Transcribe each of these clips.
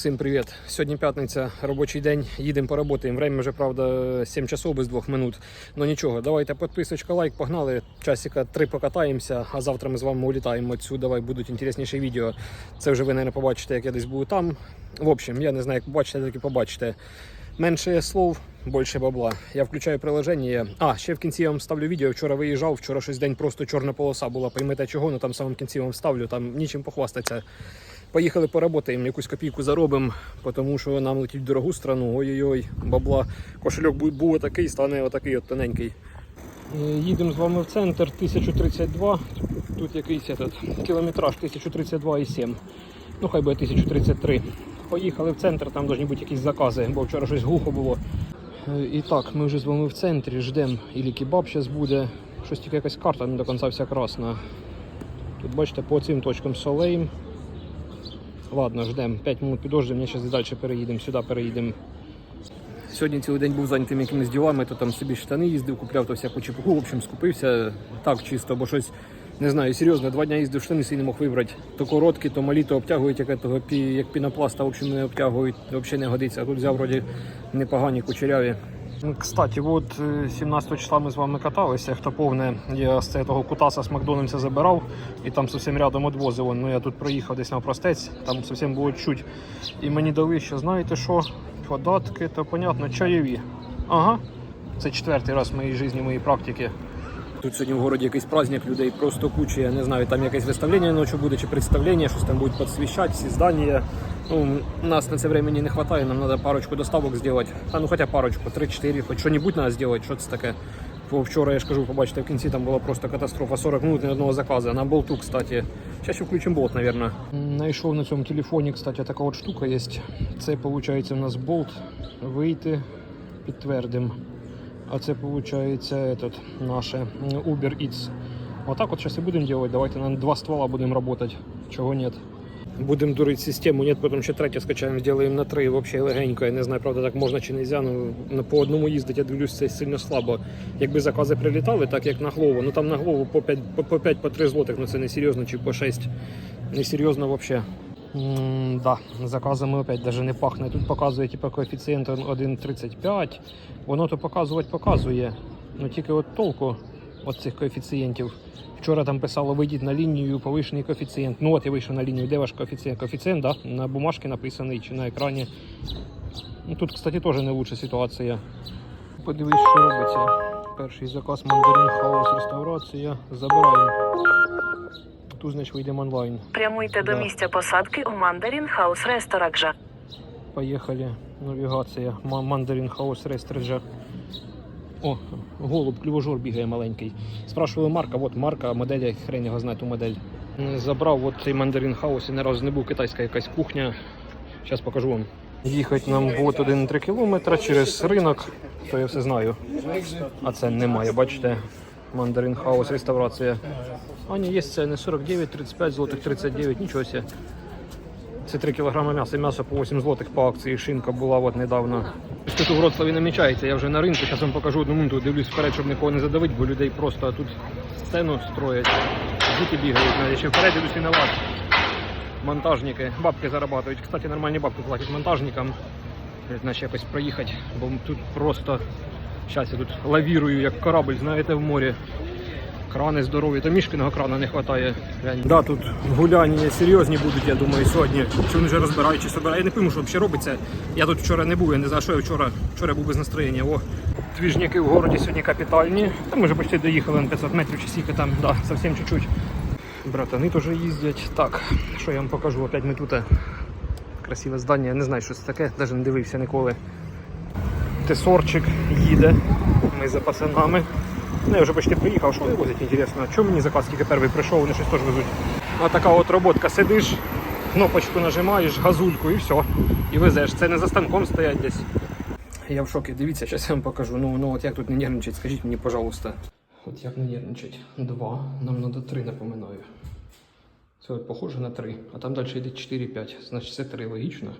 Всім привіт! Сьогодні п'ятниця, робочий день. Їдемо поработаємо. Время вже, правда, 7 часов без 2 минут. Ну нічого, давайте підписочка, лайк, погнали. Часика 3 покатаємося, а завтра ми з вами улітаємо отсюди. Давай будуть інтересніші відео. Це вже ви, мабуть, побачите, як я десь буду там. В общем, я не знаю, як побачите, так і побачите. Менше слов, більше бабла. Я включаю приложення. А, ще в кінці я вам ставлю відео. Вчора виїжджав, вчора щось день просто чорна полоса була. Поймете чого, ну там в самому кінці вам ставлю, там нічим похвастатися. Поїхали поработаємо, якусь копійку заробимо, тому що нам летіть в дорогу страну. Ой-ой-ой, бабла. Кошельок був, отакий, стане отакий от тоненький. Е, Їдемо з вами в центр 1032. Тут якийсь этот, кілометраж 1032,7. Ну хай буде 1033. Поїхали в центр, там повинні бути якісь закази, бо вчора щось глухо було. Е, І так, ми вже з вами в центрі, ждемо, ілі кебаб зараз буде. Щось тільки якась карта не до кінця вся красна. Тут бачите, по цим точкам солейм. Ладно, ждемо. 5 минут підождемо, зараз далі переїдемо, сюди переїдемо. Сьогодні цілий день був зайнятим якимись ділами, то там собі штани їздив, купляв то всяку чепуху. В общем, скупився так чисто, бо щось не знаю, серйозно, два дня їздив штани і не мог вибрати. То короткі, то малі, то обтягують як, того, як пінопласта, в общем, не обтягують, взагалі не годиться. А тут взяв вроді непогані кучеряві. Кстати, от е, 17 числа ми з вами каталися. Хто повне, я з цього кутаса з Макдональдса забирав і там зовсім рядом відвозив. Ну я тут проїхав десь на простець, там зовсім було чуть. І мені дали ще, знаєте що, податки, то понятно, чайові. Ага. Це четвертий раз в моїй житті, моїй практиці. Тут сьогодні в городі якийсь праздник людей, просто куча, я не знаю, там якесь виставлення ночі буде чи представлення, щось там будуть підсвіщати, всі здання. Ну, нас на це времени не вистачає, нам треба парочку доставок зробити. А ну хоча парочку, 3-4, хоч що-небудь треба зробити, що це таке. Бо вчора я ж кажу, побачите, в кінці там була просто катастрофа. 40 минут ні одного заказу. На болту, кстати. Зараз включимо болт, мабуть. Знайшов на цьому телефоні, кстати, така от штука є. Це виходить у нас болт. Вийти, підтвердимо. А це виходить этот, наше Uber Eats. Отак от зараз і будемо робити. Давайте на два ствола будемо працювати. Чого нет. Будемо дурити систему, нет, потім ще третє скачаємо, зробимо на три, взагалі легенько. Я не знаю, правда, так можна чи не можна. Ну, по одному їздити, я дивлюсь, це сильно слабо. Якби закази прилітали, так як на голову, ну там на голову по 5 по, по 5 по 3 злотих, ну це не серйозно, чи по 6. Не серйозно взагалі. М, да, заказами опять даже не пахне. Тут показує типу, коефіцієнт 1,35. Воно то показувати показує. Ну тільки от толку от цих коефіцієнтів. Вчора там писало вийдіть на лінію, повишений коефіцієнт. Ну от я вийшов на лінію. Де ваш коефіцієнт? Коефіцієнт, да? На бумажці написаний чи на екрані. Ну, тут, кстати, теж не лучша ситуація. Подивись, що робиться. Перший заказ мандарин хаус реставрація. Забираємо. Тут, значить, вийдемо онлайн. Прямуйте до місця посадки у Мандарін Хаус Рестораджа. Поїхали. Навігація. Ма- Мандарин Хаус Рестреджа. О, голуб, клювожор бігає маленький. Спрашували Марка, от Марка, модель, я хрен його знає ту модель. Забрав от цей мандарин хаус і не разу не був китайська якась кухня. Зараз покажу вам. Їхати нам от 1,3 кілометра через ринок, то я все знаю. А це немає, бачите. Мандарин хаус, реставрація. А ні, є це не 49, 35 злотих, 39, нічого себе. Це 3 кг м'яса. М'ясо по 8 злотих по акції. Шинка була от недавно. Тут у Вроцлаві намічається. Я вже на ринку. Зараз вам покажу одну минуту. Дивлюсь вперед, щоб нікого не задавити, бо людей просто тут сцену строять. Діти бігають, навіть ще вперед дивлюсь і на вас. Монтажники. Бабки зарабатують. Кстати, нормальні бабки платять монтажникам. Значить якось проїхати, бо тут просто зараз я тут лавірую, як корабль, знаєте, в морі. Крани здорові, то мішкиного крана не вистачає. Да, тут гуляння серйозні будуть, я думаю, сьогодні. Чи вони вже розбирають, чи собирають. Я не пойму, що взагалі робиться. Я тут вчора не був, я не знаю, що я вчора. Вчора був без настроєння. О, двіжники в городі сьогодні капітальні. Та ми вже почти доїхали на 500 метрів чи скільки там, да, зовсім чуть-чуть. Братани теж їздять. Так, що я вам покажу? Опять ми тут. е, Красиве здання, я не знаю, що це таке, навіть не дивився ніколи. Тесорчик їде. Ми за пацанами. Ну, я вже почти приїхав, що вивозять, інтересно. Чому мені заказ тільки перший прийшов, вони щось теж везуть. А така от роботка, сидиш, кнопочку нажимаєш, газульку і все. І везеш. Це не за станком стоять десь. Я в шокі, дивіться, зараз я вам покажу. Ну, ну от як тут не нервничать, скажіть мені, пожалуйста. От як не нервничать? Два. Нам треба три, напоминаю. Це от похоже на 3, а там далі йде 4-5. Значить це 3 логічно.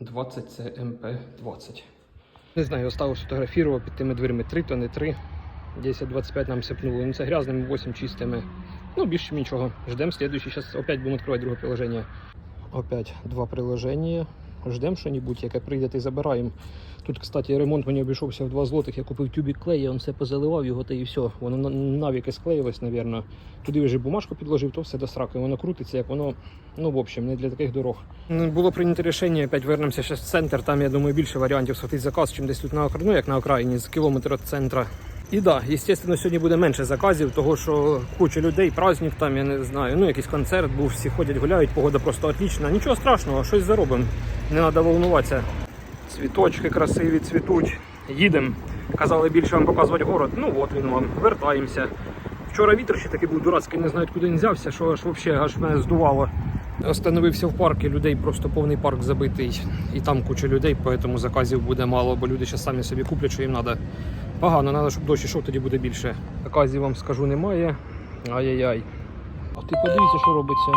20 це МП-20. Не знаю, оставив сфотографував під тими дверми 3, то не 3. 10-25 нам сипнуло. Ну це грязними, 8 чистими. Ну, більше нічого. Ждемо слідуючий. Зараз опять будемо відкривати друге приложення. Опять два приложення. Ждемо що-небудь, яке прийде, і забираємо. Тут, кстати, ремонт мені обійшовся в 2 злотих. Я купив тюбік клею, він все позаливав його та і все. Воно навіки склеїлось, мабуть. Туди вже бумажку підложив, то все до сраки. Воно крутиться, як воно, ну, в общем, не для таких дорог. Було прийнято рішення, опять вернемося ще в центр. Там, я думаю, більше варіантів схватити заказ, чим десь тут на ну, як на окраїні, з кілометра центра. І да, звісно, сьогодні буде менше заказів, того що куча людей, праздник там, я не знаю, ну якийсь концерт був, всі ходять, гуляють, погода просто отлічна. Нічого страшного, щось заробимо. Не треба волнуватися. Цвіточки красиві цвітуть. Їдемо. Казали більше вам показувати город. Ну от він вам. Вертаємося. Вчора вітер ще такий був дурацький, не знаю, куди він взявся, що аж взагалі аж мене здувало. Остановився в парку, людей просто повний парк забитий. І там куча людей, тому заказів буде мало, бо люди ще самі собі куплять, що їм треба. Погано, треба, щоб дощ ішов, тоді буде більше. Заказів вам скажу немає. Ай-яй-яй. А ти подивіться, що робиться.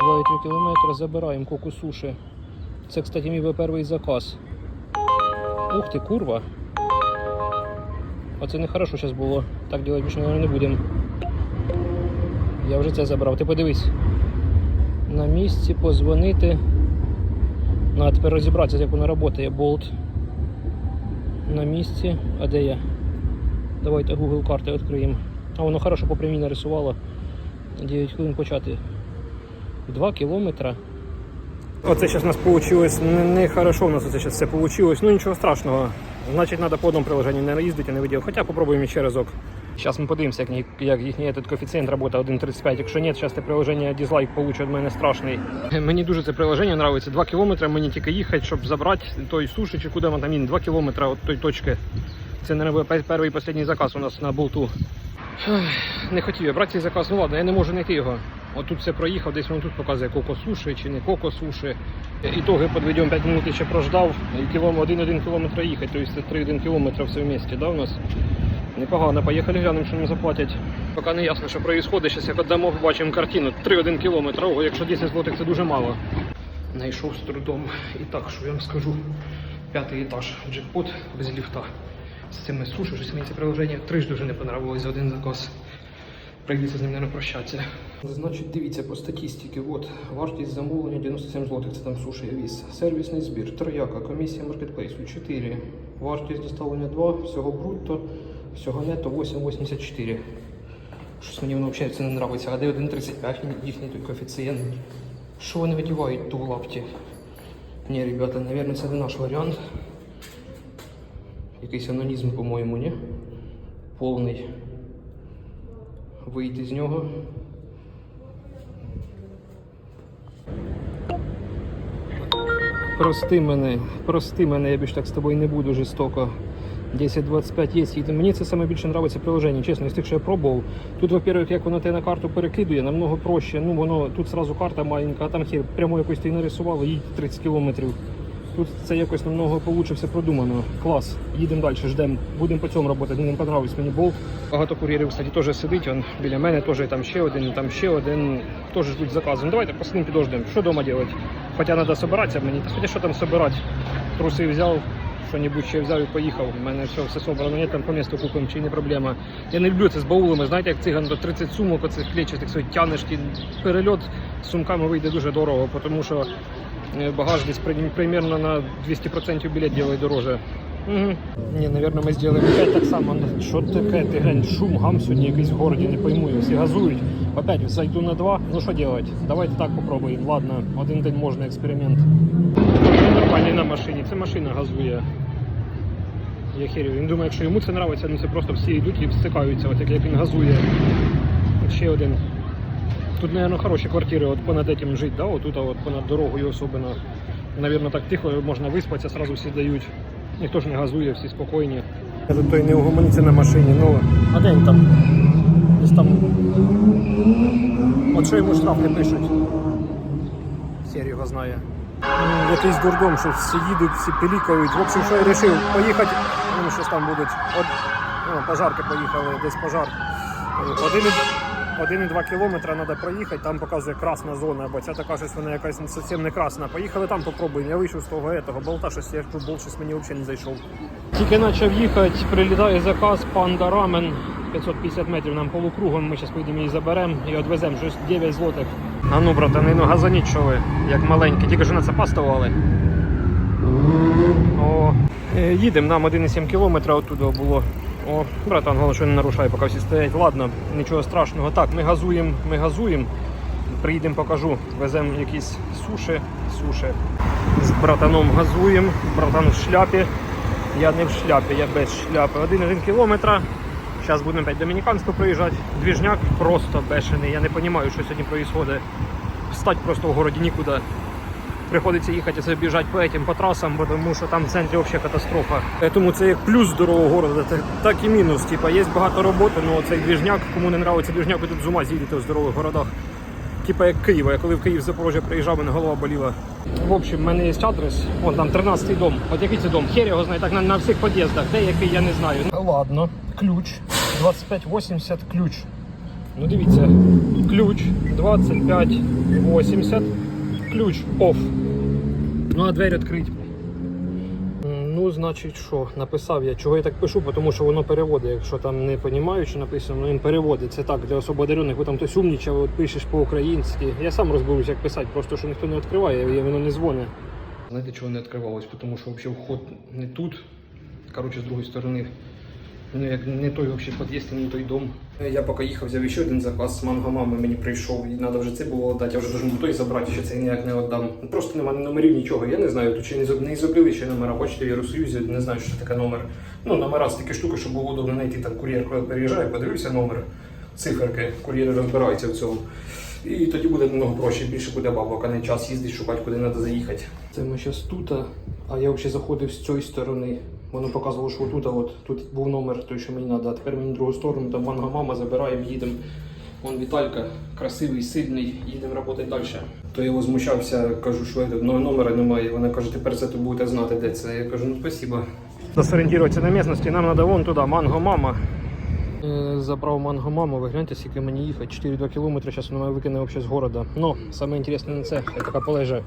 2,3 кілометри забираємо коку суші. Це, кстати, мій перший заказ. Ух ти, курва. Оце не хорошо зараз було. Так робити більше мабуть, не будемо. Я вже це забрав. Ти подивись. На місці позвонити. Ну, а тепер розібратися, як воно працює. Болт. На місці. А де я? Давайте Google карти відкриємо. А воно хорошо по прямій нарисувало. 9 хвилин почати. 2 кілометра. Оце зараз у нас вийшло не, не хорошо, у нас оце зараз все вийшло. Ну нічого страшного. Значить, треба по одному приложенню не їздити, а не виділ. Хоча попробуємо ще разок. Зараз ми подивимося, як, як їхній коефіцієнт роботи 1.35. Якщо ні, зараз це приложення дизлайк получить від мене страшний. Мені дуже це приложення подобається. 2 кілометри мені тільки їхати, щоб забрати той суші чи куди вона там він. 2 кілометри від той точки. Це не перший і останній заказ у нас на болту. Не хотів я брати цей заказ, ну ладно, я не можу знайти його. Отут все проїхав, десь воно тут показує коко суші чи не коко суші. Ітоги підведемо 5 минут ще прождав, і 1-1 кілометр їхати, тобто це 3-1 кілометр все в місті, да, у нас? Непогано, поїхали глянемо, що нам заплатять. Поки не ясно, що відбувається, зараз як віддамо, побачимо картину. 3-1 кілометр, ого, якщо 10 злотих це дуже мало. Найшов з трудом. І так, що я вам скажу. П'ятий етаж, джекпот без ліфта. З цими суші, щось мені це приложення трижди дуже не понравилось за один заказ. Прийдеться з ним, мабуть, прощатися. Значить, дивіться по статистиці. От, вартість замовлення 97 злотих, це там суші віз. Сервісний збір, трояка, комісія маркетплейсу 4. Вартість доставлення 2, всього брутто, всього нето 8,84. Щось мені воно взагалі це не подобається. А де 1,35 їхній той коефіцієнт. Що вони видівають ту в лапті? Ні, ребята, мабуть, це не наш варіант. Якийсь анонізм, по-моєму, ні? Повний. Вийти з нього. Прости мене, прости мене, я більше так з тобою не буду жорстоко. 10-25 є. І мені це саме більше подобається приложення. Чесно, з тих, що я пробував. Тут, во-первых, як воно те на карту перекидує, намного проще. Ну воно тут зразу карта маленька, а там хір прямо якось ти нарисувало, їдь 30 кілометрів. Тут це якось намного получше все продумано. Клас. Їдемо далі, ждемо. Будемо по цьому працювати. Мені подобався мені болт. Багато кур'єрів, кстати, теж сидить. Он біля мене теж там ще один, там ще один. Теж ждуть заказу. Ну давайте посидимо, підождемо. Що вдома робити? Хоча треба збиратися мені. Хоча що там збирати? Труси взяв, що-небудь ще взяв і поїхав. У мене все, все собрано, ні, там по місту купимо, чи не проблема. Я не люблю це з баулами, знаєте, як циган до 30 сумок, оцих клетчатих собі тянеш, перельот з сумками вийде дуже дорого, тому що е, багаж десь примерно на 200% білет делает дороже. Угу. Ні, наверное, ми зробимо 5 так само. Що таке? Ти глянь, шум, гам сьогодні якийсь в городі, не пойму. Всі газують. Опять зайду на два. Ну що делать? Давайте так попробуємо. Ладно, один день можна експеримент. Нормальний на машині. Це машина газує. Я херю. Він думає, якщо йому це подобається, ну це просто всі йдуть і стикаються, от як як він газує. От ще один. Тут, мабуть, хороші квартири, от понад этим жити, да? Отут, а от понад дорогою особливо. Навірно, так тихо можна виспатися, сразу всі дають. Ніхто ж не газує, всі спокійні. Тут той не угомониться на машині, ну. А де він там? Десь там. От що йому штраф не пишуть. Хер його знає. Якийсь дурдом, що всі їдуть, всі пилікають. В общем, що я вирішив поїхати. Ну, щось там будуть. От, ну, пожарки поїхали, десь пожар. Один, і- один і два кілометри треба проїхати, там показує красна зона, бо ця така щось вона якась ну, зовсім не красна. Поїхали там попробуємо. Я вийшов з того этого болта, щось я тут щось мені взагалі не зайшов. Тільки почав їхати, прилітає заказ панда рамен. 550 метрів нам полукругом. Ми зараз поїдемо її заберемо і відвеземо щось 9 злотих. А ну, братани, ну газаніть, що ви, як маленькі, тільки що на це пастували. О, е, їдемо, нам 1,7 кілометра оттуда було. О, братан, головне, що не нарушай, поки всі стоять. Ладно, нічого страшного. Так, ми газуємо, ми газуємо. Приїдемо, покажу. Веземо якісь суші, суші. З братаном газуємо. Братан в шляпі. Я не в шляпі, я без шляпи. Один-один кілометра. Зараз будемо опять Домініканську проїжджати. Двіжняк просто бешений. Я не розумію, що сьогодні відбувається. Встать просто в городі нікуди. Приходиться їхати це по этим по трасам, тому що там в центрі взагалі катастрофа. Тому це як плюс здорового города, так, і мінус. Типа є багато роботи, але цей двіжняк, кому не подобається двіжняк, тут з ума з'їдете в здорових городах. Типа як Києва. Я коли в Київ Запорожжя приїжджав, мене голова боліла. В общем, в мене є адрес, вон там 13-й дом. От який це дом? Хер його знає, так на, на всіх під'їздах. Де який, я не знаю. Ладно, ключ 2580 ключ. Ну дивіться, ключ 2580, ключ off. Ну, а двері відкрить. Ну, значить, що, написав я. Чого я так пишу, тому що воно переводить. Якщо там не розумію, що написано, ну, він переводить. Це так для осободарюних, бо там хтось умнічав, от пишеш по-українськи. Я сам розберусь, як писати, просто що ніхто не відкриває, і воно не дзвонить. Знаєте, чого не відкривалось? Тому що взагалі вход не тут. Коротше, з другої сторони. Ну, як не той взагалі під'їзд, не той дом. Я поки їхав, взяв ще один заказ з манго мами мені прийшов, і треба вже це було віддати, я вже був той забрати, ще це ніяк не віддам. Просто немає номерів нічого, я не знаю, тут ще не, зробили ще номера, бачите, в Євросоюзі, не знаю, що таке номер. Ну, номера з такі штуки, щоб було удобно знайти там кур'єр, коли переїжджає, подивився номер, циферки, кур'єри розбираються в цьому. І тоді буде намного проще, більше буде бабок, а не час їздити, шукати, куди треба заїхати. Це ми зараз тут, а я взагалі заходив з цієї сторони. Воно показувало, що тут, от, тут був номер, той, що мені треба, а тепер мені в другу сторону, там манга мама, забираємо, їдемо. Вон Віталька, красивий, сильний, їдемо працювати далі. То я возмущався, кажу, що ну, номера немає. Вона каже, тепер це ти будете знати, де це. Я кажу, ну спасіба. Зорієнтуватися на місцевості, нам треба вон туди, манго мама. Е, Забрав манго маму, ви гляньте, скільки мені їхати, 4-2 кілометри, зараз вона мене викине взагалі з города. Ну, саме інтересне не це, така полежа.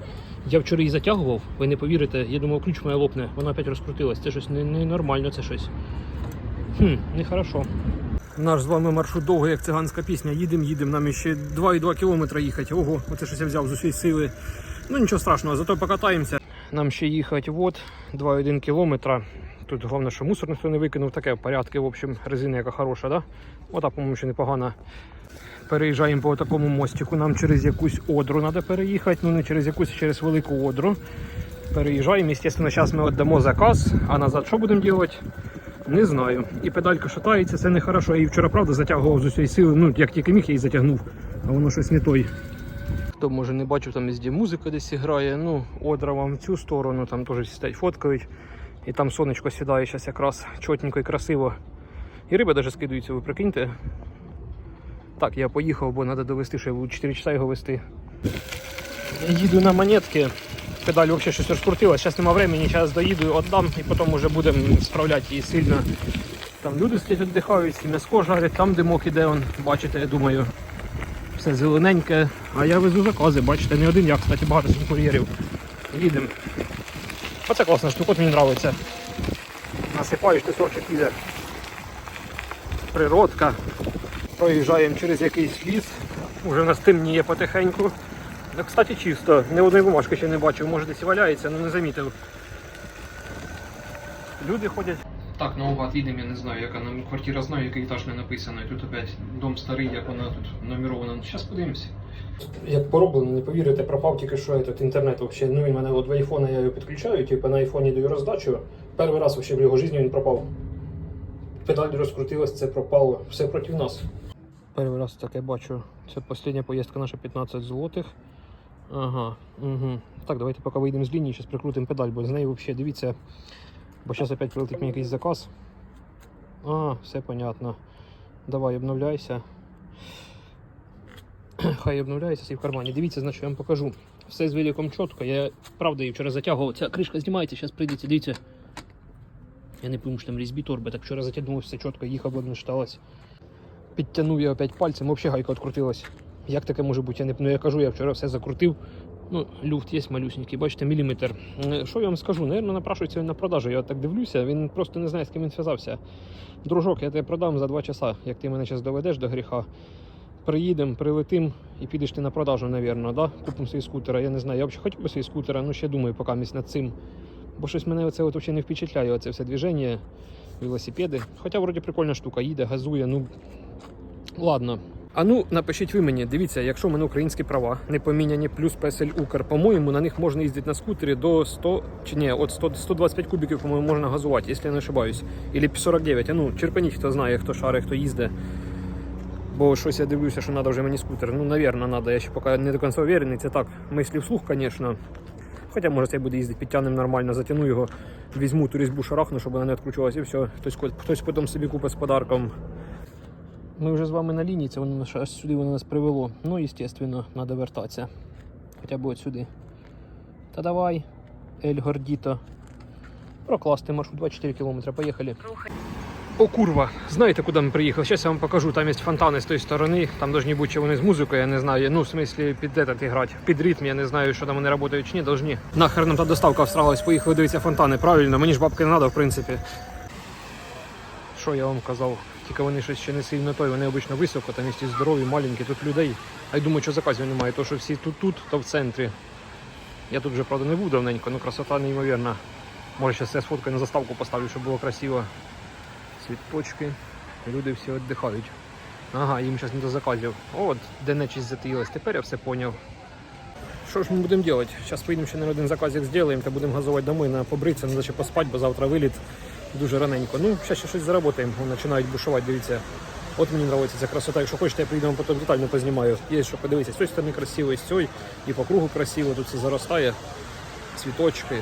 Я вчора її затягував, ви не повірите, я думав, ключ моя лопне, вона опять розкрутилась. Це щось ненормально, не це щось. Хм, нехорошо. Наш з вами маршрут довгий, як циганська пісня. Їдемо, їдемо, нам ще 2,2 кілометри їхати. Ого, оце щось я взяв з усієї сили. Ну нічого страшного, зато покатаємося. Нам ще їхати от 2,1 кілометра. Тут головне, що мусор ніхто не викинув, таке порядки, в общем, резина яка хороша, да? Ота, по-моєму, ще непогана. Переїжджаємо по такому мостику. Нам через якусь одру треба переїхати. Ну не через якусь, а через велику одру. Переїжджаємо. Звісно, зараз ми віддамо заказ, а назад що будемо робити? Не знаю. І педалька шатається, це не хорошо. Я її вчора правда затягував з усієї сили. Ну, як тільки міг, я її затягнув, а воно щось не той. Хто може не бачив, там везде музика десь грає. Ну, одра вам в цю сторону, там теж стоять фоткають. І там сонечко сідає зараз якраз чотенько і красиво. І риби навіть скидаються, ви прикиньте. Так, я поїхав, бо треба довести, що я буду 4 часа його вести. Їду на монетки. Педаль взагалі щось розкрутилась. Зараз нема времени, зараз доїду, віддам і потім вже будемо справляти її сильно. Там люди стоять віддихають, і м'яско жарять, там димок іде, он, бачите, я думаю. Все зелененьке. А я везу закази, бачите, не один я, кстати, багато кур'єрів. Їдемо. Оце класна штука, от мені подобається. Насипаєш, ти сорчик піде. Природка. Проїжджаємо через якийсь ліс. Уже нас темніє потихеньку. Ну, Кстати, чисто. Ні одної бумажки ще не бачив. Може десь і валяється, але не замітив. Люди ходять. Так, наугад їдемо, я не знаю, яка нам квартира знаю, який етаж не написано. І тут опять дом старий, як вона тут нумерована. Зараз подивимося. Як пороблено, не повірите, пропав тільки що этот інтернет вообще. Ну він мене от в айфона я його підключаю, типу на айфоні даю роздачу. Перший раз вообще в його житті він пропав. Педаль розкрутилась, це пропало. Все проти нас. Перший раз таке бачу. Це остання поїздка наша 15 злотих. Ага. Угу. Так, давайте поки вийдемо з лінії, зараз прикрутимо педаль, бо з нею взагалі дивіться. Бо зараз опять прилетить мені якийсь заказ. А, все понятно. Давай, обновляйся. Хай обновляється всі в кармані. Дивіться, значить я вам покажу. Все з великом чітко. Я правда її вчора затягував. Ця кришка знімається, зараз прийдеться, дивіться. Я не пам'ятаю, що там різьбі торби. Так вчора затягнув все чітко, бо не шталась. Підтягнув я опять пальцем, взагалі гайка відкрутилась. Як таке може бути? Я не ну, я кажу, я вчора все закрутив. Ну, люфт є малюсенький, бачите, міліметр. Е, Що я вам скажу? Наверно, напрашується він на продажу. Я так дивлюся, він просто не знає, з ким він зв'язався. Дружок, я тебе продам за два часа, як ти мене зараз доведеш до гріха. приїдемо, прилетим і підеш ти на продажу, напевно, да? Купимо свій скутера. Я не знаю, я взагалі хотів би свій скутера, ну ще думаю поки місць над цим. Бо щось мене оце от не впечатляє, оце все движення, велосипеди. Хоча вроді прикольна штука, їде, газує, ну ладно. А ну, напишіть ви мені, дивіться, якщо в мене українські права не поміняні, плюс Песель Укр, по-моєму, на них можна їздити на скутері до 100, чи ні, от 100, 125 кубиків, по-моєму, можна газувати, якщо я не ошибаюсь. Ілі 49, а ну, черпаніть, хто знає, хто шарить, хто їздить. Бо щось я дивлюся, що треба вже мені скутер. Ну, навірно, треба. Я ще поки не до кінця уверений. Це так, мислі вслух, звісно. Хоча, може, це буде їздити, підтягнем нормально, затягну його, візьму ту різьбу шарахну, щоб вона не відкручувалася, і все. Хтось, хтось потім собі купить з подарком. Ми вже з вами на лінії, це воно аж сюди воно нас привело. Ну, звісно, треба вертатися. Хоча б от сюди. Та давай, Ель Гордіто. Прокласти маршрут 24 км. Поїхали. О, курва, знаєте, куди ми приїхали? Зараз я вам покажу. Там є фонтани з тої сторони. Там должні бути чи вони з музикою, я не знаю. Ну, в смислі, під этот грати. Під ритм, я не знаю, що там вони працюють чи ні, должні. Нахер нам та доставка всралась, поїхали дивитися фонтани. Правильно, мені ж бабки не треба, в принципі. Що я вам казав? Тільки вони щось ще не сильно той, вони обично високо, там є здорові, маленькі, тут людей. А й думаю, що заказів немає, то що всі тут, тут, то в центрі. Я тут вже, правда, не був давненько, ну красота неймовірна. Може, зараз я сфоткаю на заставку поставлю, щоб було красиво. Цвіточки. Люди всі віддихають. Ага, їм зараз не до заказів. От, де нечість затаїлась. Тепер я все поняв. Що ж ми будемо робити? Зараз поїдемо ще на один заказик зробимо та будемо газувати домой на побритися, треба ще поспати, бо завтра виліт дуже раненько. Ну, зараз ще щось заработаємо. Починають бушувати, дивіться. От мені подобається ця красота. Якщо хочете, я приїду вам потім детально познімаю. Є що подивитися. З цієї сторони красиво, і з цієї, і по кругу красиво, тут все заростає. Цвіточки.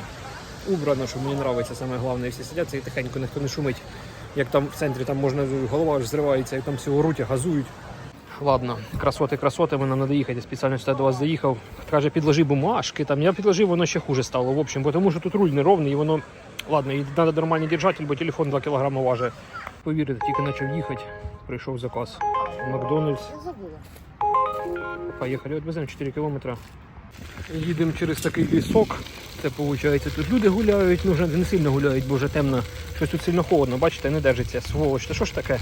Убрано, що мені подобається саме головне. Всі сидять і тихенько, ніхто не шумить. Як там в центрі там можна голова аж зривається, як там всі оруть, газують. Ладно, красоти, красоти, мені треба їхати. Я спеціально сюди до вас заїхав. Каже, підложи бумажки. Там я підложив, воно ще хуже стало. В общем, тому що тут руль неровний, і воно. Ладно, і треба нормальний держатель, бо телефон 2 кг важить. Повірите, тільки почав їхати. Прийшов заказ. Макдональдс. Поїхали, от веземо 4 кілометри. Їдемо через такий лісок. Це виходить, тут люди гуляють, ну вже не сильно гуляють, бо вже темно. Щось тут сильно холодно, бачите, не держиться. Сволоч, та що ж таке?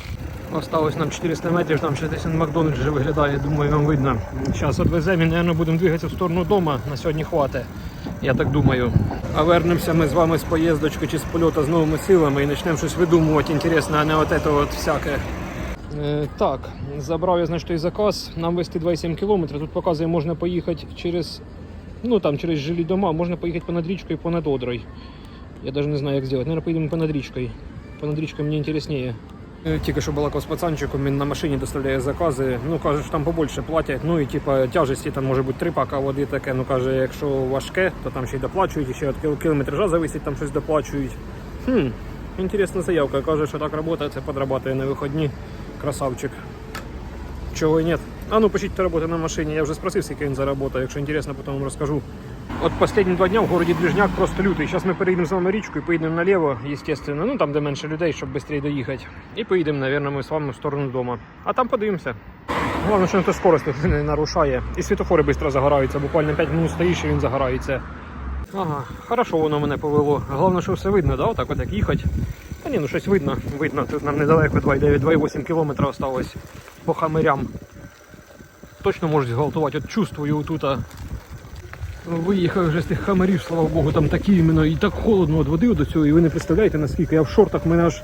Осталось нам 400 метрів, там ще десь Макдональдс вже виглядає, думаю, вам видно. Зараз відвеземо і, мабуть, будемо двигатися в сторону дому. На сьогодні хватить, я так думаю. А вернемося ми з вами з поїздочки чи з польоту з новими силами і почнемо щось видумувати інтересне, а не от це от всяке. Е, так, забрав я значить той заказ. Нам вести 2,7 км. Тут показує, можна поїхати через, ну там через жилі дома, можна поїхати понад річкою, понад Одрой. Я навіть не знаю, як зробити. Наверное, поїдемо понад річкою. Понад річкою мені інтересніше. Е, Тільки що балакав з пацанчиком, він на машині доставляє закази. Ну каже, що там побольше платять. Ну і типа тяжесті там може бути три пака води таке. Ну каже, якщо важке, то там ще й доплачують, ще від кіл- кілометража зависить, там щось доплачують. Хм, інтересна заявка. Каже, що так працює, це подрабатує на виходні. Красавчик. Чого і нет. А ну хто працює на машині. Я вже спросив, скільки він заработає. Якщо інтересно, потім вам розкажу. От останні два дня в городі Двіжняк просто лютий. Зараз ми переїдемо з вами річку і поїдемо наліво, звісно, ну там, де менше людей, щоб швидше доїхати. І поїдемо, мабуть, ми з вами в сторону дому. А там подивимося. Головне, що ніхто скорость не нарушає. І світофори швидко загораються. Буквально 5 минут стоїш і він загорається. Ага, хорошо воно мене повело. Головне, що все видно, да? Отак от як їхати. Та ні, ну щось видно, видно. Тут нам недалеко 2,9, 2,8 кілометра осталось по хамерям. Точно можуть зґвалтувати. От чувствую тут. Виїхав вже з тих хамерів, слава Богу, там такі іменно і так холодно від води до цього, і ви не представляєте наскільки. Я в шортах, мене аж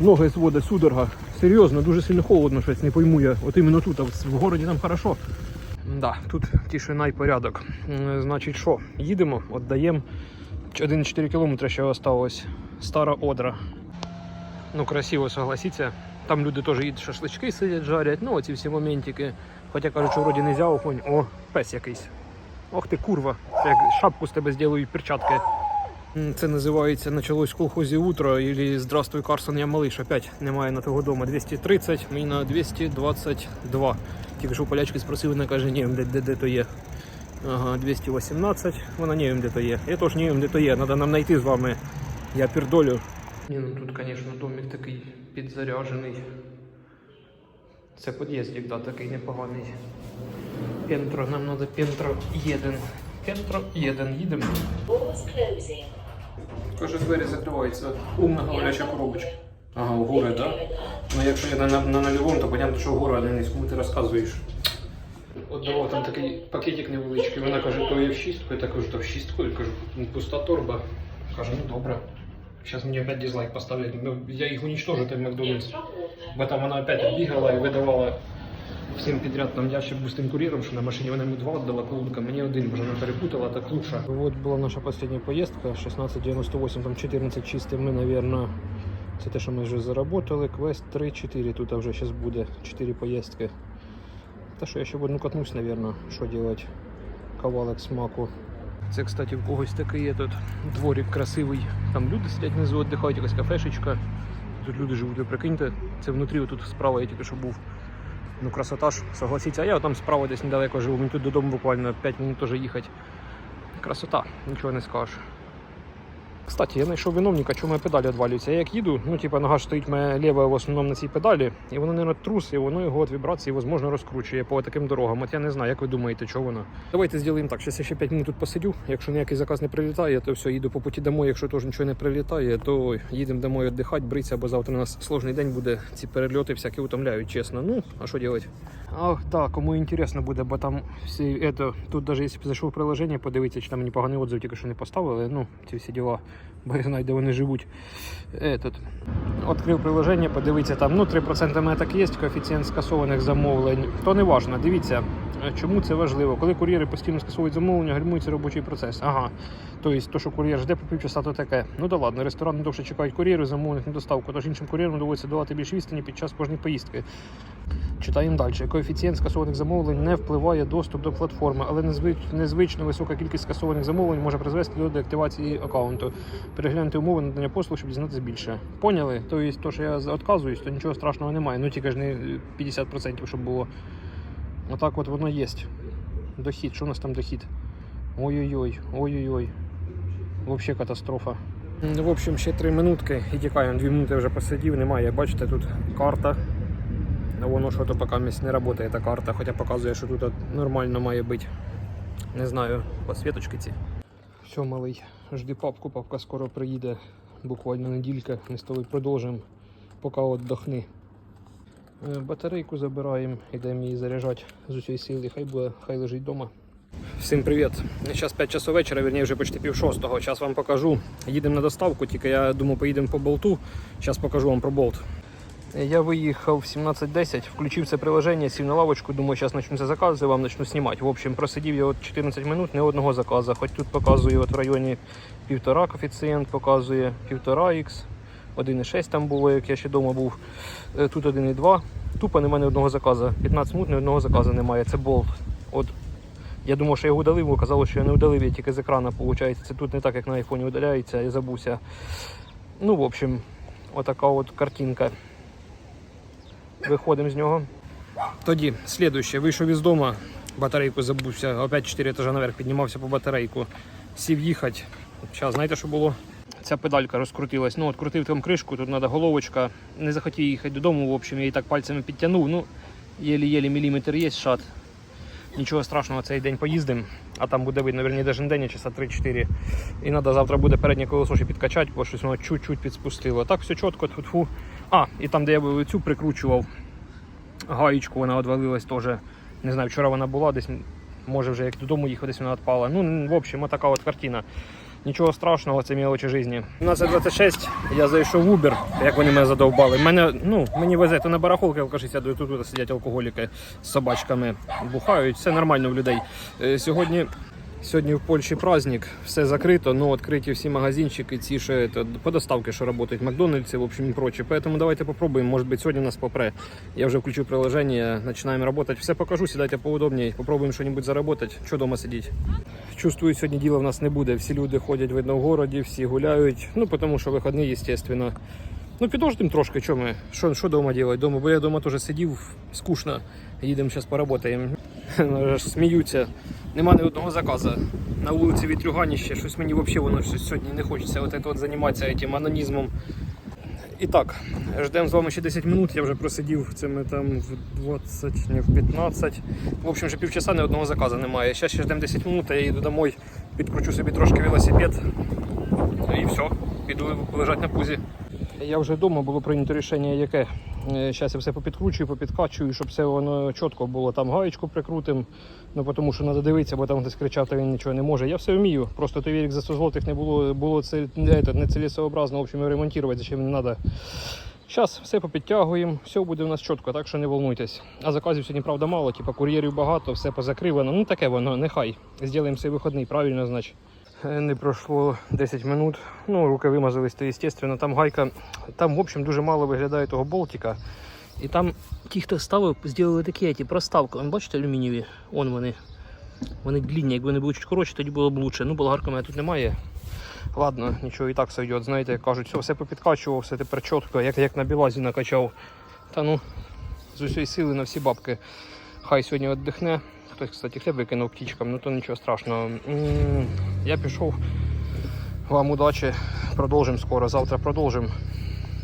ноги зводить судорога. Серйозно, дуже сильно холодно щось, не пойму я. От іменно тут, а в городі там хорошо. Да, тут тишина і порядок. Значить, що, їдемо, віддаємо. 1,4 кілометри ще осталось. Стара Одра. Ну, красиво, согласіться. Там люди теж їдуть шашлички сидять, жарять, ну оці всі моментики. Хоча кажуть, що вроді не можна охонь. О, пес якийсь. Ох ти курва, як шапку з тебе зроблю перчатки. Це називається началось в колхозі утро или Здравствуй, Карсон, я малиш. Опять немає на того дома. 230, мені на 222. Тільки що у полячки спросили, вона каже, ні, де, де, де то є. Ага, 218, вона не де то є. Я теж не де то є. Треба нам знайти з вами. Я пердолю. Ні, ну тут, звісно, домик такий підзаряджений. Це під'їздик, да, такий непоганий. Пентро, нам треба Пентро 1. Пентро 1, їдемо. Каже, двері закриваються. Умна говоряча коробочка. Ага, в гори, так? Да? Ну якщо я на, на, на нульовому, то понятно, що в гори, а не низькому ти розказуєш. От давав там такий пакетик невеличкий. Вона каже, то є в шістку, я так кажу, то в шістку. Я кажу, «Ну, пуста торба. Каже, ну добре. Зараз мені опять дизлайк поставлять. Ну, я їх уничтожу, в Макдональдс. Бо там вона опять бігала і видавала всім підряд там ящик пустим кур'єром, що на машині вона йому два віддала колонка, мені один, бо вона перепутала, так лучше. Вот була наша остання поїздка, 1698, там 14 чистим ми, наверное, це те, що ми вже заработали. Квест 3-4 тут вже зараз буде, 4 поїздки. Та що я ще в одну катнусь, наверное, що делать? Ковалик смаку. Це, кстати, в когось такий є тут дворик красивий. Там люди сидять внизу, віддихають, якась кафешечка. Тут люди живуть, ви прикиньте. Це внутрі, тут справа я тільки що був. Ну, красота ж, согласіться. А я там справа десь недалеко живу, мені тут додому буквально 5 минут теж їхати. Красота, нічого не скажеш. Кстати, я знайшов виновника, чому моя педаль відвалюється. Я як їду, ну типа нога стоїть моя ліва в основному на цій педалі, і воно не трус, і воно його від вібрації, можливо, розкручує по таким дорогам. От я не знаю, як ви думаєте, чого воно. Давайте зробимо так. Зараз я ще 5 минут тут посидю. Якщо ніякий заказ не прилітає, то все, їду по путі домой. Якщо теж нічого не прилітає, то їдемо домой віддихати, бритися, бо завтра у нас сложний день буде. Ці перельоти всякі утомляють, чесно. Ну, а що робити? Ах, так, кому інтересно буде, бо там всі это, тут навіть якщо зайшов приложення, подивитися, чи там мені поганий отзыв тільки що не поставили, ну, ці всі діла, бо я знаю, де вони живуть. Этот. Открив приложення, подивіться там, ну 3% меток є, коефіцієнт скасованих замовлень. То не важно. Дивіться, чому це важливо. Коли кур'єри постійно скасовують замовлення, гальмується робочий процес. Ага. Тобто, то, що кур'єр жде по півчаса, то таке. Ну да ладно, ресторани довше чекають кур'єри, замовних на доставку, тож іншим кур'єрам доводиться давати більше відстані під час кожної поїздки. Читаємо далі. Коефіцієнт скасованих замовлень не впливає доступ до платформи, але незвично висока кількість скасованих замовлень може призвести до деактивації аккаунту. Перегляньте умови надання послуг, щоб дізнатися більше. Поняли? Тобто, то, що я відказуюсь, то нічого страшного немає. Ну тільки ж не 50%, щоб було. Отак от воно є. Дохід. Що у нас там дохід? Ой-ой-ой, ой-ой-ой. Вообще катастрофа. В общем, ще 3 минутки і тікаємо. 2 минути вже посидів, немає. Бачите, тут карта. А воно що то поки місць не працює та карта, хоча показує, що тут нормально має бути. Не знаю, посвіточки ці. Все, малий, жди папку, папка скоро приїде. Буквально неділька. Ми з тобою продовжимо, поки віддохни. Е, Батарейку забираємо, йдемо її заряджати з усієї сили. Хай буде, хай лежить вдома. Всім привіт. Зараз 5 часов вечора, вірніше вже почти пів шостого. Зараз вам покажу. Їдемо на доставку, тільки я думаю, поїдемо по болту. Зараз покажу вам про болт. Я виїхав в 17.10, включив це приложення, сів на лавочку, думаю, зараз почнуться закази, вам почну знімати. В общем, просидів я от 14 минут, не одного заказу. Хоч тут показує от в районі 1,5 коефіцієнт, показує 1,5х, 1,6 там було, як я ще вдома був. Е, Тут 1,2. Тупо немає ні одного заказу. 15 минут, ні одного заказу немає. Це болт. От я думав, що я його удалив, бо казало, що я не удалив, я тільки з екрану, виходить. Це тут не так, як на айфоні удаляється, я забувся. Ну, в общем, отака от картинка. Виходимо з нього. Тоді, слідуще, вийшов із дому, батарейку забувся, опять 4 етажа наверх піднімався по батарейку, сів їхати. Зараз, знаєте, що було? Ця педалька розкрутилась. Ну, от крутив там кришку, тут треба головочка. Не захотів їхати додому, в общем, я її так пальцями підтягнув. Ну, єлі-єлі міліметр є шат. Нічого страшного, цей день поїздимо, а там буде видно, верні, навіть день, часа 3-4. І треба завтра буде переднє колесо ще підкачати, бо щось воно чуть-чуть підспустило. Так все чітко, тут фу. А, і там, де я цю прикручував, гаєчку, вона відвалилась теж. Не знаю, вчора вона була десь, може вже як додому їхав, десь вона відпала. Ну, в общем, отака от картина. Нічого страшного, це мілочі житті. 12.26, я зайшов в Uber, як вони мене задовбали. Мене, ну, мені везе, то на барахолки алкашиться, тут, тут сидять алкоголіки з собачками, бухають, все нормально в людей. Е, Сьогодні Сьогодні в Польщі праздник, все закрито, но відкриті всі магазинчики, ці що это, по доставці, що працюють, Макдональдси, в общем, і прочее. Поэтому давайте попробуємо, может быть, сьогодні нас попре. Я вже включив приложение, починаємо работать. Все покажу, сідайте поудобнее, попробуємо що-нибудь заработать. Що дома сидіть? Чувствую, сьогодні діла в нас не буде. Всі люди ходять, видно, в городі, всі гуляють. Ну, тому що вихідні, естественно. Ну, підождемо трошки, що ми? Що, що дома робити? Дома, бо я дома теж сидів, скучно. Їдемо зараз поработаємо. Сміються. Нема ні одного заказу. На вулиці вітрюганіще, щось мені взагалі воно щось сьогодні не хочеться от, от займатися цим анонізмом. І так, ждемо з вами ще 10 минут, я вже просидів цими там в 20, не в 15. В общем, вже півчаса ні одного заказу немає. Зараз ще ждемо 10 минут, я їду домой, підкручу собі трошки велосипед. І все, піду лежати на пузі. Я вже вдома було прийнято рішення, яке зараз я все попідкручую, попідкачую, щоб все воно чітко було. Там гаєчку прикрутим, ну тому що треба дивитися, бо там хтось кричати, він нічого не може. Я все вмію. Просто той велик за 100 злотих не було, було це, нецелесообразно, в общем, ремонтувати, зачем не треба. Зараз все попідтягуємо, все буде у нас чітко, так що не волнуйтесь. А заказів сьогодні, правда, мало, типу кур'єрів багато, все позакривано. Ну таке воно, нехай. Зробимо цей вихідний, правильно, значить. Е, Не пройшло 10 минут. Ну, руки вимазались, то естественно. Там гайка, там, в общем, дуже мало виглядає того болтика. І там ті, хто ставив, зробили такі ті проставки. Вон, бачите, алюмінієві? Вон вони. Вони длінні, якби вони були чуть коротше, тоді було б лучше. Ну, болгарка мене тут немає. Ладно, нічого і так сойдет. Знаєте, як кажуть, все, все попідкачував, все тепер чітко, як, як на білазі накачав. Та ну, з усієї сили на всі бабки. Хай сьогодні віддихне. Хтось, кстати, хліб викинув птічкам, ну то нічого страшного. Я пішов. Вам удачі. Продовжимо скоро. Завтра продовжимо.